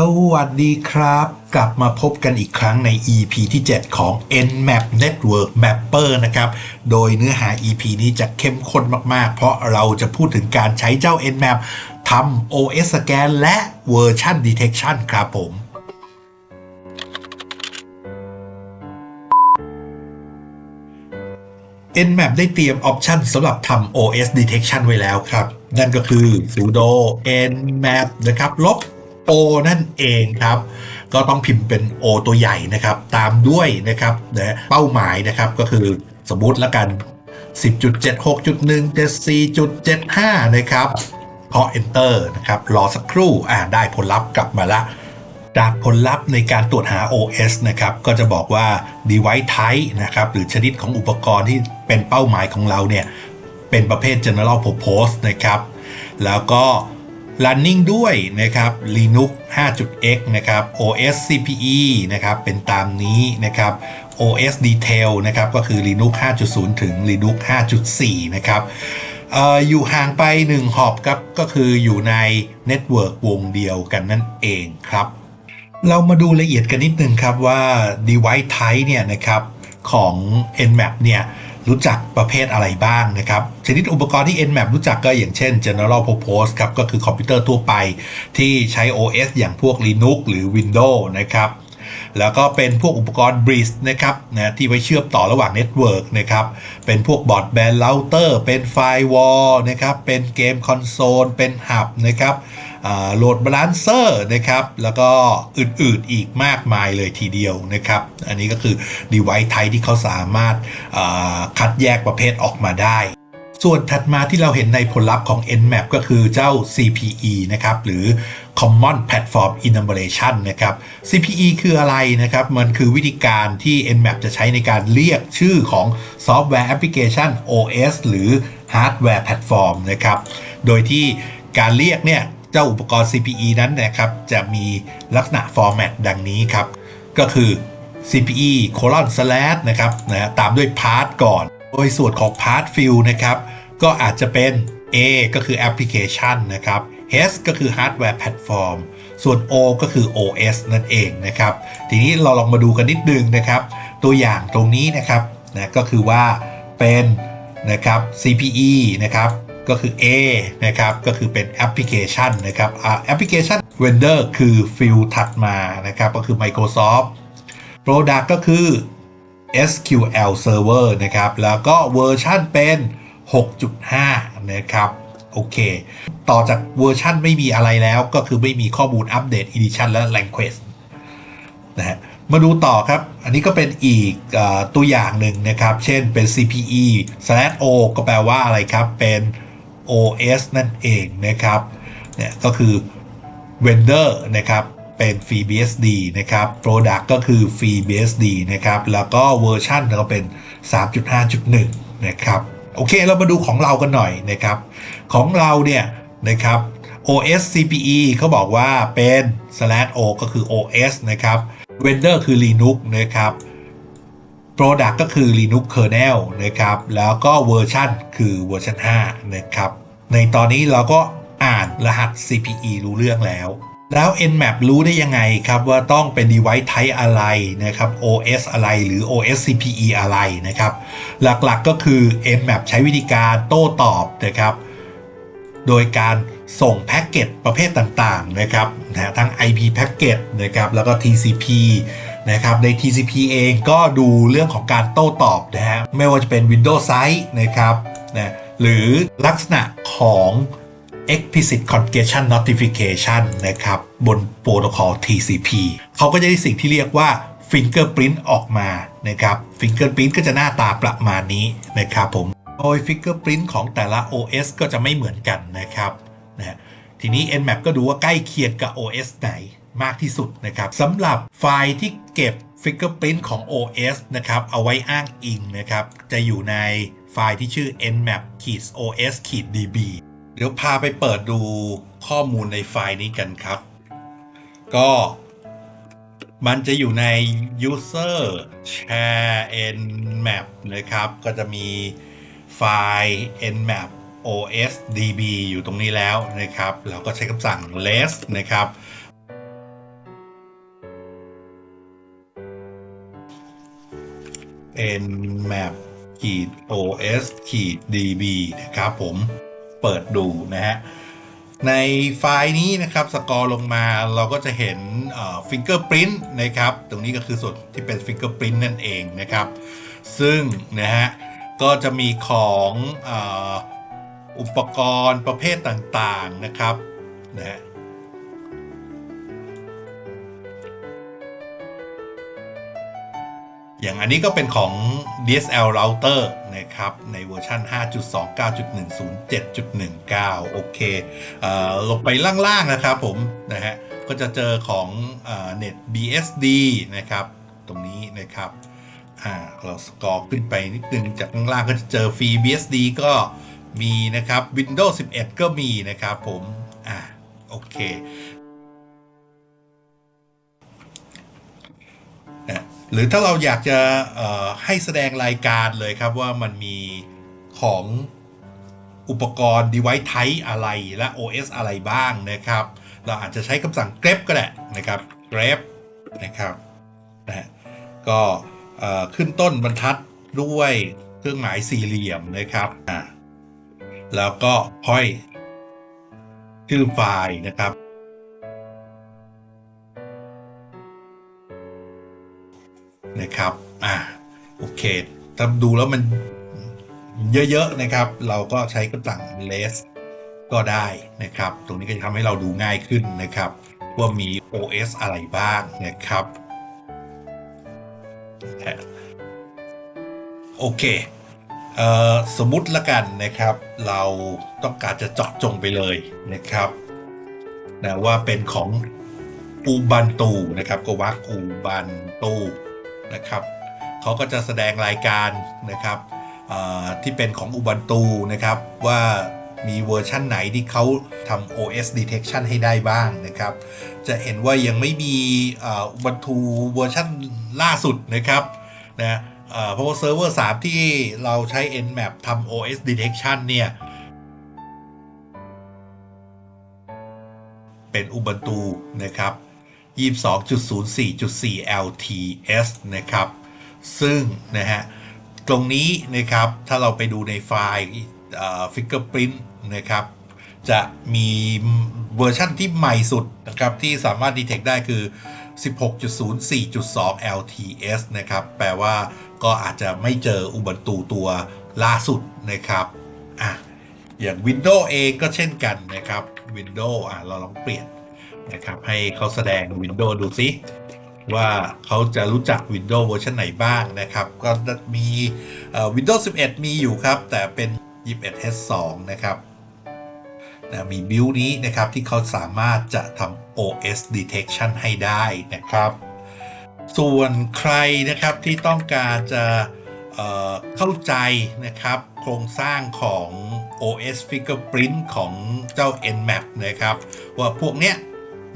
สวัสดีครับ กลับมาพบกันอีกครั้งใน EP ที่ 7 ของ Nmap Network Mapper นะครับ โดยเนื้อหา EP นี้จะเข้มข้นมากๆ เพราะเราจะพูดถึงการใช้เจ้า Nmap ทำ OS Scan และ Version Detection ครับผม Nmap ได้เตรียมออปชันสำหรับทำ OS detection ไว้แล้วครับ นั่นก็คือ sudo nmap นะครับลบ o นั่นเองครับ ก็ต้องพิมพ์เป็น o ตัวใหญ่นะครับ ตามด้วยนะครับนะเป้าหมายนะครับก็คือสมมติแล้วกัน 10.76.174.75 นะครับพอ enter นะครับ รอสักครู่อ่าได้ผลลัพธ์กลับมาละ จากผลลัพธ์ในการตรวจหา OS นะครับ ก็จะบอกว่า device type นะครับ หรือชนิดของอุปกรณ์ที่เป็นเป้าหมายของเราเนี่ย เป็นประเภท general purpose นะครับ แล้วก็ running ด้วยนะครับ Linux 5.x นะครับ OS CPE นะครับเป็นตามนี้นะครับ OS detail นะครับก็คือ Linux 5.0 ถึง Linux 5.4 นะครับอออยู่ห่างไป 1 หอบครับก็คืออยู่ในเน็ตเวิร์กวงเดียวกันนั่นเองครับ เรามาดูละเอียดกันนิดนึงครับว่า device type เนี่ยนะครับของ Nmap เนี่ย รู้จักประเภทอะไรบ้างนะครับ ชนิดอุปกรณ์ที่ Nmap รู้จักก็อย่างเช่น general purpose ครับ ก็คือคอมพิวเตอร์ทั่วไปที่ใช้ OS อย่างพวก Linux หรือ Windows นะครับ แล้วก็เป็นพวกอุปกรณ์ Bridge นะครับนะที่ไว้เชื่อมต่อระหว่างเน็ตเวิร์กนะครับ เป็นพวกบอร์ดแบนเราเตอร์ เป็นไฟวอลนะครับ เป็นเกมคอนโซล เป็นหับนะครับ โหลดบาลานเซอร์นะครับ แล้วก็อื่นๆอีกมากมายเลยทีเดียวนะครับ อันนี้ก็คือ device type ที่เขาสามารถคัดแยกประเภทออกมาได้ส่วนถัดมาที่เราเห็นในผลลัพธ์ของ Nmap ก็คือเจ้า CPE นะครับ หรือ Common Platform Enumeration นะครับ CPE คืออะไรนะครับ มันคือวิธีการที่ Nmap จะใช้ในการเรียกชื่อของซอฟต์แวร์แอปพลิเคชัน OS หรือ Hardware Platform นะครับ โดยที่การเรียกเนี่ย เจ้าอุปกรณ์ CPE นั้นนะครับ จะมีลักษณะฟอร์แมตดังนี้ครับ ก็คือ CPE colon slash นะครับนะตามด้วย part ก่อน โดยส่วนของ part field นะครับ ก็อาจจะเป็น A ก็คือ application นะครับ H ก็คือ hardware platform ส่วน O ก็คือ OS นั่นเองนะครับ ทีนี้เราลองมาดูกันนิดนึงนะครับ ตัวอย่างตรงนี้นะครับนะก็คือว่าเป็นนะครับ CPE นะครับ ก็คือ A นะครับ ก็คือเป็นแอปพลิเคชันนะครับแอปพลิเคชัน vendor คือฟิลถัดมานะครับ ก็คือ Microsoft Product ก็คือ SQL Server นะครับ แล้วก็เวอร์ชันเป็น 6.5 นะครับ โอเค ต่อจากเวอร์ชันไม่มีอะไรแล้ว ก็คือไม่มีข้อมูลอัปเดต Edition และ Language นะฮะมาดูต่อครับ อันนี้ก็เป็นอีกอตัวอย่างหนึ่งนะครับ เช่นเป็น CPE slash O ก็แปลว่าอะไรครับ เป็น OS นั่นเองนะครับเนี่ยก็คือ vendor นะครับเป็น FreeBSD นะครับ product ก็คือ FreeBSD นะครับ แล้วก็เวอร์ชันก็เป็น 3.5.1 นะครับ โอเคเรามาดูของเรากันหน่อยนะครับ ของเราเนี่ยนะครับ OS CPE เขาบอกว่าเป็น slash o ก็คือ OS นะครับ vendor คือ Linux นะครับ Product ก็คือ Linux kernel นะครับ แล้วก็เวอร์ชันคือเวอร์ชัน5นะครับ ในตอนนี้เราก็อ่านรหัส CPE รู้เรื่องแล้ว แล้ว Nmap รู้ได้ยังไงครับว่าต้องเป็น device type อะไรนะครับ OS อะไรหรือ OS CPE อะไรนะครับ หลักๆก็คือ Nmap ใช้วิธีการโต้ตอบนะครับ โดยการส่งแพ็กเกจประเภทต่างๆนะครับนะทั้ง IP แพ็กเกจนะครับแล้วก็ TCP นะครับใน TCP เองก็ดูเรื่องของการโต้ตอบนะฮะไม่ว่าจะเป็น Windows Site นะครับนะหรือลักษณะของ explicit congestion notification นะครับ บนโปรโตคอล TCP เขาก็จะได้สิ่งที่เรียกว่า fingerprint ออกมานะครับ fingerprint ก็จะหน้าตาประมาณนี้นะครับผมโดย Fingerprint ของแต่ละ OS ก็จะไม่เหมือนกันนะครับนะ ทีนี้ Nmap ก็ดูว่าใกล้เคียงกับ OS ไหนมากที่สุดนะครับสำหรับไฟล์ที่เก็บ Fingerprint ของ OS นะครับ เอาไว้อ้างอิงนะครับ จะอยู่ในไฟล์ที่ชื่อ nmap-os-db เดี๋ยวพาไปเปิดดูข้อมูลในไฟล์นี้กันครับ ก็มันจะอยู่ใน user share nmap นะครับ ก็จะมีไฟล์ nmap osdb อยู่ตรงนี้แล้วนะครับ เราก็ใช้คำสั่ง less นะครับ nmap ขีด os ขีด db นะครับผมเปิดดูนะฮะ ในไฟล์นี้นะครับสกอร์ลงมาเราก็จะเห็น finger print นะครับ ตรงนี้ก็คือส่วนที่เป็น finger print นั่นเองนะครับ ซึ่งนะฮะก็จะมีของ อุปกรณ์ประเภทต่างๆนะครับนะฮะอย่างอันนี้ก็เป็นของ DSL router นะครับ ในเวอร์ชัน5.29.107.19 โอเคเอ่อลงไปล่าง ๆ นะครับผม นะฮะ ก็จะเจอของเอ่อ Net BSD นะครับ ตรงนี้นะครับ อ่า เราสกอร์ขึ้นไปนิดนึง จากข้างล่างก็จะเจอฟรี BSD ก็ มีนะครับ Windows 11 ก็มีนะครับผม อ่าโอเคนะหรือถ้าเราอยากจะให้แสดงรายการเลยครับว่ามันมีของอุปกรณ์ device type อะไรและ OS อะไรบ้างนะครับ เราอาจจะใช้คำสั่ง grep ก็ได้นะครับ grep นะครับนะฮะก็ขึ้นต้นบรรทัดด้วยเครื่องหมายสี่เหลี่ยมนะครับอ่า แล้วก็ค่อยชื่อไฟล์นะครับ นะครับ อ่าโอเค ถ้าดูแล้วมันเยอะ ๆ นะครับ เราก็ใช้กระตัง less ก็ได้นะครับ ตรงนี้ก็จะทำให้เราดูง่ายขึ้นนะครับ ว่ามี OS อะไรบ้างนะครับ โอเค สมมุติละกันนะครับ เราต้องการจะเจาะจงไปเลยนะครับนะว่าเป็นของอูบันตูนะครับ ก็วักอูบันตูนะครับเขาก็จะแสดงรายการนะครับที่เป็นของอูบันตูนะครับว่ามีเวอร์ชั่นไหนที่เขาทำ OS detection ให้ได้บ้างนะครับ จะเห็นว่ายังไม่มีอูบันตูเวอร์ชันล่าสุดนะครับนะ เพราะว่าเซิร์ฟเวอร์ 3 ที่เราใช้ Nmap ทำ OS detection เนี่ย เป็น Ubuntu นะครับ 22.04.4 LTS นะครับ ซึ่งนะฮะ ตรงนี้นะครับ ถ้าเราไปดูในไฟล์ Fingerprint นะครับ จะมีเวอร์ชั่นที่ใหม่สุดนะครับ ที่สามารถ detect ได้คือ 16.04.2 LTS นะครับ แปลว่า ก็อาจจะไม่เจอ Ubuntu ตัวล่าสุดนะครับอะอย่าง Windows เองก็เช่นกันนะครับ Windows อะเราลองเปลี่ยนนะครับให้เขาแสดง Windows ดูซิว่าเขาจะรู้จัก Windows เวอร์ชันไหนบ้างนะครับ ก็มี Windows 11 มีอยู่ครับ แต่เป็น 21H2 นะครับนะมีบิลนี้นะครับที่เขาสามารถจะทำ OS detection ให้ได้นะครับ ส่วนใครนะครับที่ต้องการจะเเข้าใจนะครับโครงสร้างของ OS Fingerprint ของเจ้า Nmap นะครับ ว่าพวกเนี้ย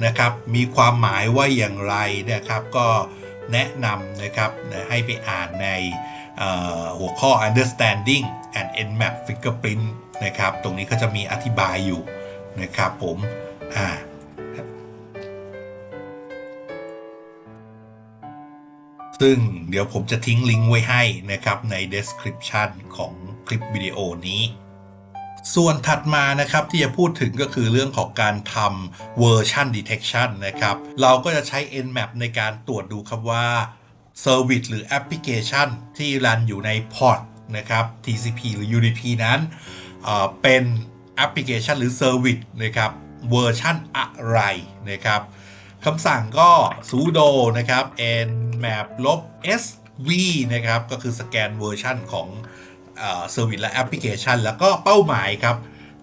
นะครับมีความหมายว่าอย่างไรนะครับก็แนะนำนะครับให้ไปอ่านในหัวข้อ understanding and nmap fingerprint นะครับ ตรงนี้ก็จะมีอธิบายอยู่นะครับผมอ่า ซึ่งเดี๋ยวผมจะทิ้งลิงก์ไว้ให้นะครับใน description ของคลิปวิดีโอนี้ ส่วนถัดมานะครับที่จะพูดถึงก็คือเรื่องของการทำ version detection นะครับ เราก็จะใช้ Nmap ในการตรวจดูครับว่า service หรือแอปพลิเคชันที่รันอยู่ในพอร์ตนะครับ TCP หรือ UDP นั้นเเป็นแอปพลิเคชันหรือ service นะครับเวอร์ชันอะไรนะครับ คำสั่งก็ sudo นะครับ nmap ลบ sv นะครับ ก็คือสแกนเวอร์ชันของเซอร์วิสและแอปพลิเคชัน แล้วก็เป้าหมายครับ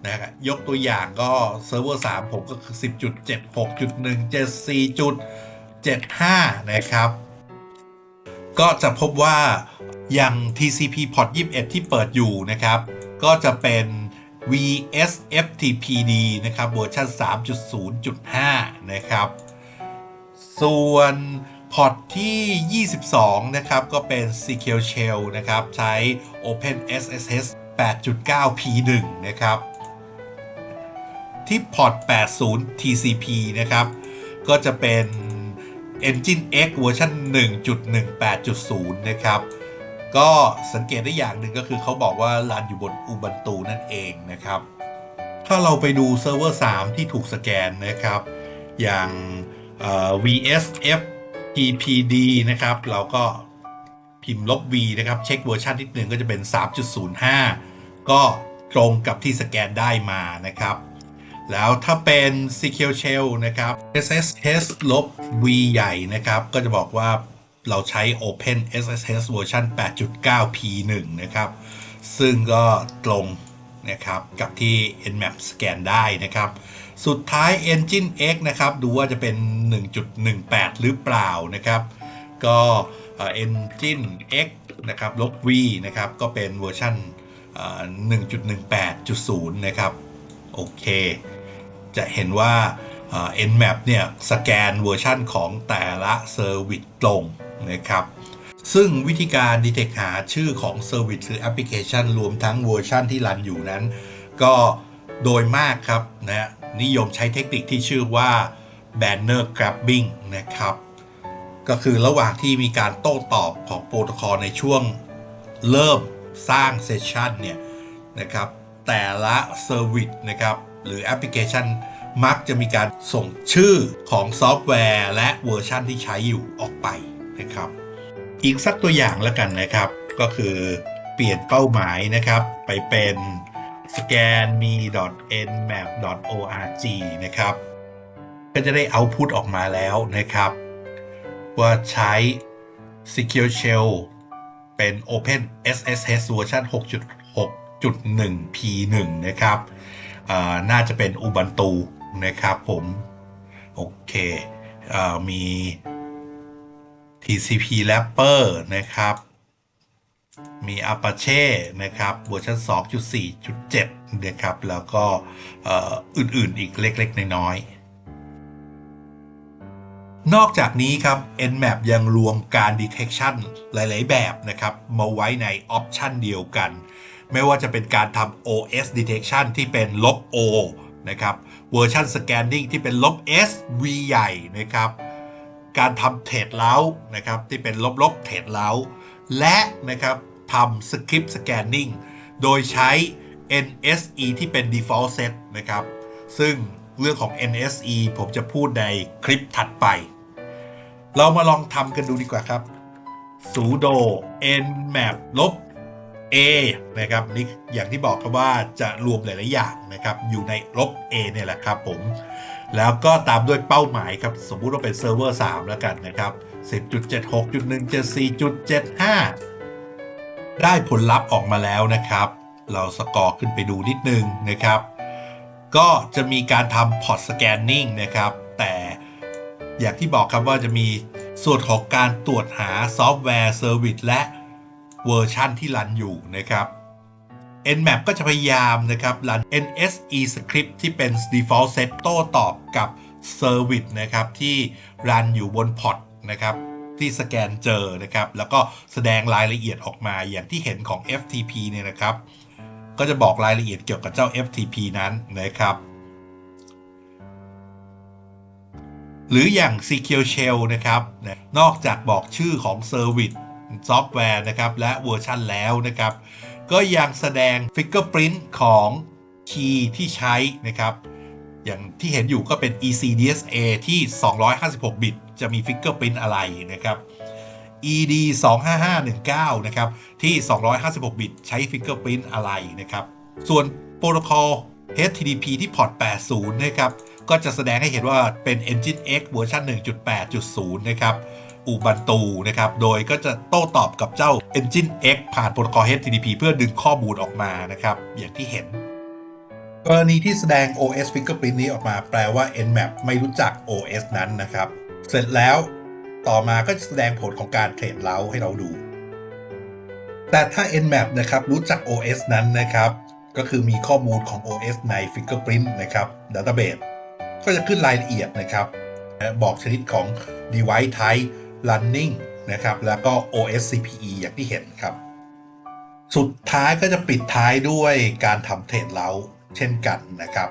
นะครับยกตัวอย่างก็เซิร์ฟเวอร์3ผมก็คือ 10.76.174.75 นะครับ ก็จะพบว่าอย่าง TCP port 21 ที่เปิดอยู่นะครับ ก็จะเป็น VSFTPD นะครับเวอร์ชัน3.0.5 นะครับ ส่วนพอร์ตที่ 22 นะครับ ก็เป็น Secure Shell นะครับ ใช้ Open SSH 8.9 P1 นะครับ ที่พอร์ต 80 TCP นะครับ ก็จะเป็น Engine X เวอร์ชัน1.18.0 นะครับ ก็สังเกตได้อย่างหนึ่งก็คือเขาบอกว่ารันอยู่บน Ubuntu นั่นเองนะครับ ถ้าเราไปดูเซิร์ฟเวอร์ 3 ที่ถูกสแกนนะครับ อย่าง VSF PPD นะครับ เราก็พิมพ์ลบ V นะครับ เช็คเวอร์ชันนิดนึงก็จะเป็น 3.05 ก็ตรงกับที่สแกนได้มานะครับ แล้วถ้าเป็น SQL Shell นะครับ SSH ลบ V ใหญ่นะครับ ก็จะบอกว่าเราใช้ Open SSH เวอร์ชัน8.9 P1 นะครับ ซึ่งก็ตรง นะครับกับที่ Nmap สแกนได้นะครับ สุดท้าย Engine X นะครับ ดูว่าจะเป็น 1.18 หรือเปล่านะครับ ก็ Engine X นะครับลบ V นะครับ ก็เป็นเวอร์ชัน1.18.0 นะครับ โอเค จะเห็นว่า nmap เนี่ย สแกนเวอร์ชันของแต่ละเซอร์วิสตรงนะครับ ซึ่งวิธีการ detect หาชื่อของ Service หรือแอปพลิเคชัน รวมทั้งเวอร์ชันที่รันอยู่นั้น ก็โดยมากครับนะนิยมใช้เทคนิคที่ชื่อว่า banner grabbing นะครับ ก็คือระหว่างที่มีการโต้ตอบของโปรโตคอลในช่วงเริ่มสร้างเซสชันเนี่ยนะครับแต่ละเซอร์วิสนะครับหรือแอปพลิเคชันมักจะมีการส่งชื่อของซอฟต์แวร์ และเวอร์ชันที่ใช้อยู่ออกไปนะครับ อีกสักตัวอย่างแล้วกันนะครับ ก็คือเปลี่ยนเป้าหมายนะครับ ไปเป็น scanme.nmap.org นะครับ ก็จะได้เอาพุตออกมาแล้วนะครับ ว่าใช้ Secure Shell เป็น Open SSH เวอร์ชัน6.6.1 P1 นะครับน่าจะเป็น Ubuntu นะครับผม โอเคอมี TCP Wrapper นะครับ มี Apache นะครับเวอร์ชัน2.4.7 นะครับ แล้วก็อื่นๆอีกเล็กๆ น้อยๆ นอกจากนี้ครับ Nmap ยังรวมการ detection หลายๆ แบบนะครับ มาไว้ในออปชันเดียวกัน ไม่ว่าจะเป็นการทำ OS detection ที่เป็นลบ O นะครับ เวอร์ชัน scanning ที่เป็นลบ S V ใหญ่นะครับ การทำเทรดเล้านะครับที่เป็นลบๆเทรดเล้า และนะครับทำสคริปต์สแกนนิ่งโดยใช้ NSE ที่เป็น default set นะครับ ซึ่งเรื่องของ NSE ผมจะพูดในคลิปถัดไป เรามาลองทำกันดูดีกว่าครับ sudo nmap ลบ a นะครับนี่อย่างที่บอกครับว่าจะรวมหลาย ๆ อย่างนะครับอยู่ในลบ a เนี่ยแหละครับผม แล้วก็ตามด้วยเป้าหมายครับ สมมุติว่าเป็นเซิร์ฟเวอร์3แล้วกันนะครับ 10.76.174.75 ได้ผลลัพธ์ออกมาแล้วนะครับ เราสกอร์ขึ้นไปดูนิดนึงนะครับ ก็จะมีการทำพอร์ตสแกนนิ่งนะครับ แต่อย่างที่บอกครับว่าจะมีส่วนของการตรวจหาซอฟต์แวร์เซอร์วิสและ เวอร์ชันที่รันอยู่นะครับ Nmap ก็จะพยายามนะครับรัน NSE script ที่เป็น default set โต้ตอบกับ service นะครับที่รันอยู่บนพอตนะครับที่สแกนเจอนะครับ แล้วก็แสดงรายละเอียดออกมาอย่างที่เห็นของ FTP เนี่ยนะครับ ก็จะบอกรายละเอียดเกี่ยวกับเจ้า FTP นั้นนะครับ หรืออย่าง Secure Shell นะครับนะนอกจากบอกชื่อของ Service ซอฟต์แวร์นะครับ และเวอร์ชันแล้วนะครับ ก็ยังแสดง Fingerprint ของ Key ที่ใช้นะครับ อย่างที่เห็นอยู่ก็เป็น ECDSA ที่ 256 บิต จะมี Fingerprint อะไรนะครับ ED 25519 นะครับ ที่ 256 บิต ใช้ Fingerprint อะไรนะครับ ส่วนโปรโตคอล HTTP ที่พอร์ต 80 นะครับ ก็จะแสดงให้เห็นว่าเป็น Engine X เวอร์ชัน1.8.0 นะครับ อูบันตูนะครับ โดยก็จะโต้ตอบกับเจ้า Engine X ผ่านโปรโตคอล HTTP เพื่อดึงข้อมูลออกมานะครับ อย่างที่เห็น กรณีที่แสดง OS Fingerprint นี้ออกมาแปลว่า Nmap ไม่รู้จัก OS นั้นนะครับ เสร็จแล้วต่อมาก็จะแสดงผลของการเทรดเล้าให้เราดู แต่ถ้า Nmap นะครับรู้จัก OS นั้นนะครับ ก็คือมีข้อมูลของ OS ใน Fingerprint นะครับ Database ก็จะขึ้นรายละเอียดนะครับ บอกชนิดของ device type running นะครับ แล้วก็ OS CPE อย่างที่เห็นครับ สุดท้ายก็จะปิดท้ายด้วยการทำเทรดเล้าเช่นกันนะครับ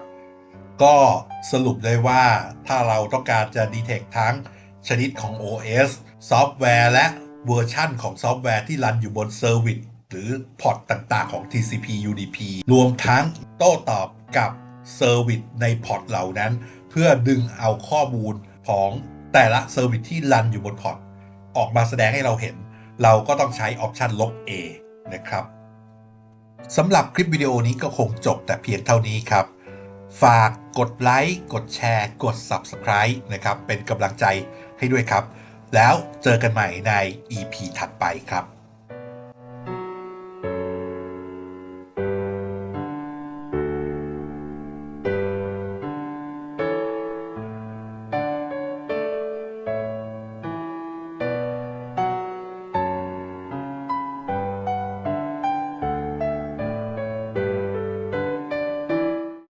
ก็สรุปได้ว่าถ้าเราต้องการจะ detect ทั้งชนิดของ OS ซอฟต์แวร์และเวอร์ชั่นของซอฟต์แวร์ที่รันอยู่บนเซอร์วิสหรือพอร์ตต่างๆของ TCP UDP รวมทั้งโต้ตอบกับเซอร์วิสในพอร์ตเหล่านั้น เพื่อดึงเอาข้อมูลของ แต่ละเซอร์วิสที่รันอยู่บนพอร์ตออกมาแสดงให้เราเห็น เราก็ต้องใช้ออปชันลบ A นะครับสำหรับคลิปวิดีโอนี้ก็คงจบแต่เพียงเท่านี้ครับ ฝากกดไลค์ กดแชร์ กด Subscribe นะครับ เป็นกำลังใจให้ด้วยครับ แล้วเจอกันใหม่ใน EP ถัดไปครับ